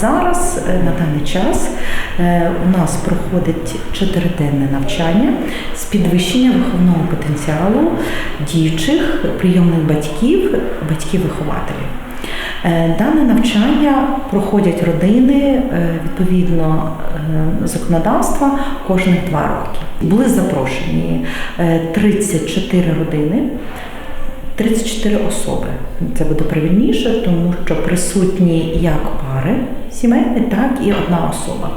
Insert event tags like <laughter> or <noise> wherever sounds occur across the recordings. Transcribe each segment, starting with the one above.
Зараз е, на даний час е, у нас проходить чотириденне навчання з підвищення виховного потенціалу діючих прийомних батьків, батьків-вихователів. Е, Дане навчання проходять родини відповідно законодавства кожних два роки. Були запрошені е, 34 родини. 34 особи. Це буде правильніше, тому що присутні як пари сімейні, так і одна особа.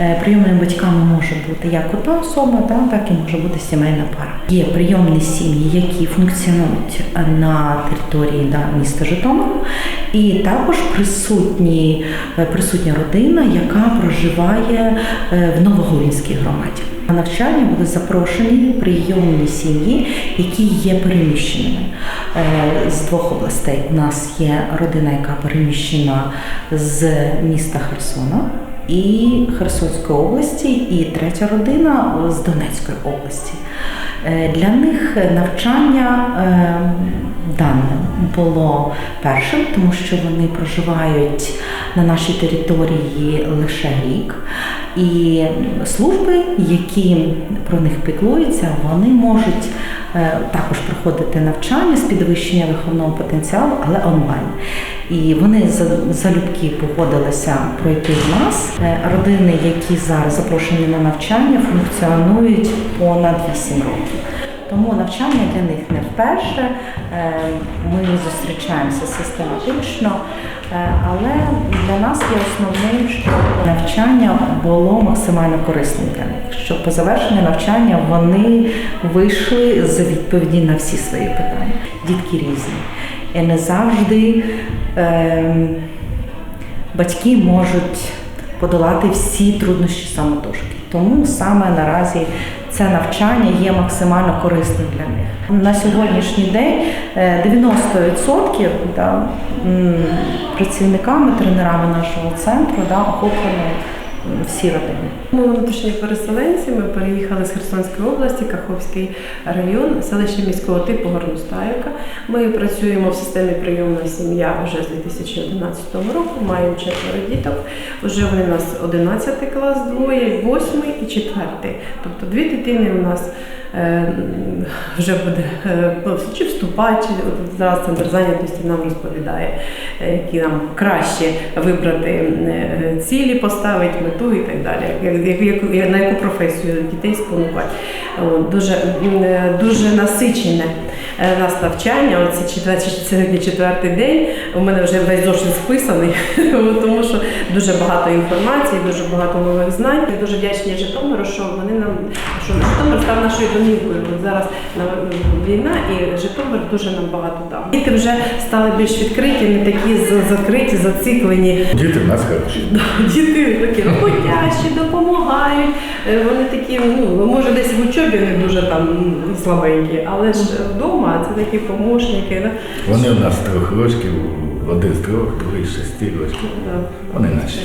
Е, Прийомними батьками може бути як одна особа, так і може бути сімейна пара. Є прийомні сім'ї, які функціонують на території да, міста Житомира, і також присутні, е, присутня родина, яка проживає е, в Новогорінській громаді. На навчання були запрошені прийомні сім'ї, які є переміщеними Е, з двох областей. У нас є родина, яка переміщена з міста Херсона і Херсонської області, і третя родина з Донецької області. Е, Для них навчання е, дане було першим, тому що вони проживають на нашій території лише рік. І служби, які про них піклуються, вони можуть е, також проходити навчання з підвищення виховного потенціалу, але онлайн. І вони за- залюбки погодилися пройти в нас. Е, Родини, які зараз запрошені на навчання, функціонують понад 8 років. Тому навчання для них не вперше. Е, Ми зустрічаємося систематично, Е, але для нас є основним, щоб навчання було максимально корисним для них. Щоб по завершенню навчання вони вийшли з відповіді на всі свої питання. Дітки різні. І не завжди ем, батьки можуть подолати всі труднощі самотужки. Тому саме наразі це навчання є максимально корисним для них. На сьогоднішній день е, 90% да, працівниками, тренерами нашого центру да, охоплені м, всі родини. Ми внутрішні переселенці. Ми переїхали з Херсонської області, Каховський район, селище міського типу Горностаївка. Ми працюємо в системі прийомна сім'я вже з 2011 року. Маємо четверо діток. Вже вони у нас 11 клас, двоє, 8 і 4. Тобто дві дитини у нас е, вже буде е, чи вступати, чи зараз центр зайнятості нам розповідає, е, які нам краще вибрати цілі, поставити мету і так далі. Як, як, як- як- на яку професію дітей спонукати. Дуже, е, дуже насичене е, нас навчання. Оце четвертий, сьогодні четвертий день. У мене вже весь зошит списаний, <laughs> тому що дуже багато інформації, дуже багато нових знань. Дуже вдячні Житомиру, що вони нам що Житомир став нашою домівкою. Зараз війна і Житомир дуже нам багато дав. Діти вже стали більш відкриті, не такі закриті, зациклені. Діти в нас хороші. <laughs> Діти такі роботящі, допомагають. Е, Вони такі, ну може десь в учобі не дуже там слабенькі, але ж вдома це такі помощники. да. Вони у нас трьох років, один з трьох, другий з шести років. Вони наші.